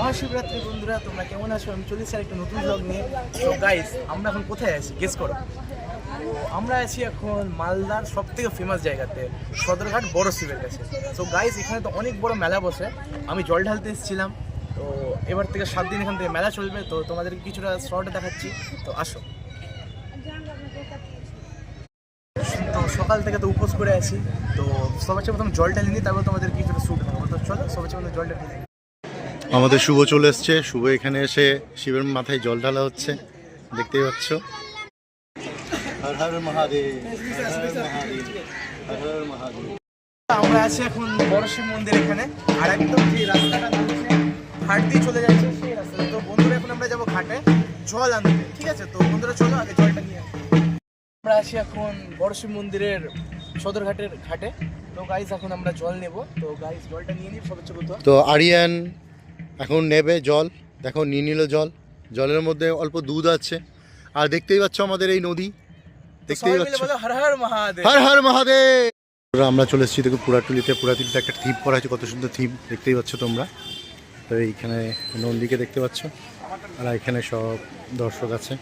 মহাশিবরাত্রি বন্ধুরা, তোমরা কেমন আছো? আমি চলেছি আর একটা নতুন ব্লগ নিয়ে। তো গাইস আমরা এখন কোথায় আছি? গেস করো। আমরা আছি এখন মালদার সব থেকে ফেমাস জায়গাতে, সদরঘাট বড় শিবের কাছে। তো গাইস এখানে তো অনেক বড় মেলা বসে। আমি জল ঢালতে এসেছিলাম। তো এবার থেকে সাত দিন এখান থেকে মেলা চলবে। তো তোমাদেরকে কিছুটা শর্টে দেখাচ্ছি। তো আসো। তো সকাল থেকে তো উপোস করে আছি। তো সবার চেয়ে প্রথম জল ঢালিনি, তারপর তোমাদের কিছুটা শুট দেখাবো। তো চলো, সবার চেয়ে প্রথম জল ঢালি। আমাদের শুভ চলে এসছে। শুভ এখানে এসে শিবের মাথায় জল ঢালা হচ্ছে। দেখতেই পাচ্ছ। হর হর মহাদেব হর হর মহাদেব হর হর মহাদেব। আমরা আছি এখন বড় শিব মন্দির এখানে। আর একদম যে রাস্তাটা ঘাট দিয়ে চলে যাচ্ছে সেই রাস্তা তো বন্ধুরা এখন আমরা যাব ঘাটে জল আনতে। ঠিক আছে? তো বন্ধুরা চলো আগে জলটা নিয়ে আসি। আমরা আছি এখন বড় শিব মন্দিরের সদরঘাটের ঘাটে। তো গাইস এখন আমরা জল নেব। তো গাইস জলটা নিয়ে নিই চেয়ে তো আরিয়ান এখন নেবে জল দেখো নিয়ে নিল জল। জলের মধ্যে অল্প দুধ আছে। আর দেখতেই পাচ্ছ আমাদের এই নদী। দেখতেই পাচ্ছ। বলো হর হর মহাদেব। হর হর মহাদেব! আমরা চলে এসেছি দেখো পুরাটুলিতে। পুরাটুলিতে একটা থিম করা হয়েছে কত সুন্দর থিম দেখতেই পাচ্ছ তোমরা। তো এইখানে নন্দীকে দেখতে পাচ্ছ। আর এখানে সব দর্শক আছে।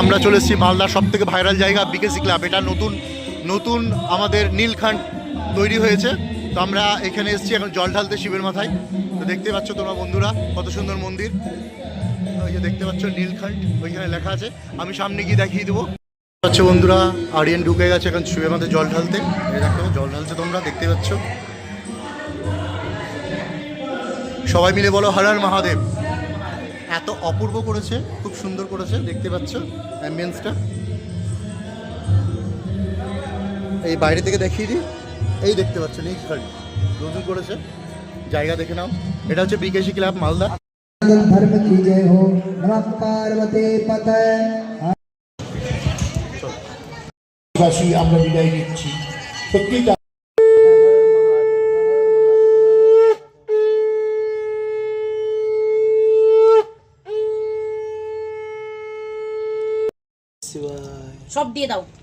আমরা চলে এসেছি মালদার সব থেকে ভাইরাল জায়গা বিকেসি ক্লাব। এটা নতুন নতুন আমাদের নীলখান্ড তৈরি হয়েছে। তো আমরা এখানে এসেছি, এখন জল ঢালতে শিবের মাথায়। তো দেখতে পাচ্ছ তোমরা বন্ধুরা, কত সুন্দর মন্দির। ওই যে দেখতে পাচ্ছ নীলখান্ড ওইখানে লেখা আছে। আমি সামনে গিয়ে দেখিয়ে দেবো। পাচ্ছ বন্ধুরা, আরিয়ান ঢুকে গেছে এখন শিবের মাথায় জল ঢালতে। দেখো, জল ঢালছে তোমরা, দেখতে পাচ্ছ। সবাই মিলে বলো হর হর মহাদেব। এত অপূর্ব করেছে, খুব সুন্দর করেছে, দেখতে পাচ্ছ অ্যাম্বিয়েন্সটা এই বাইরে থেকে দেখিয়ে দিই। এই দেখতে পাচ্ছেন এই শাড়ি নতুন করেছে। জায়গা দেখে নাও। এটা হচ্ছে বিকেশি ক্লাব মালদা। আমরা বিদায় নিচ্ছি। সত্যি সব দিয়ে দাও।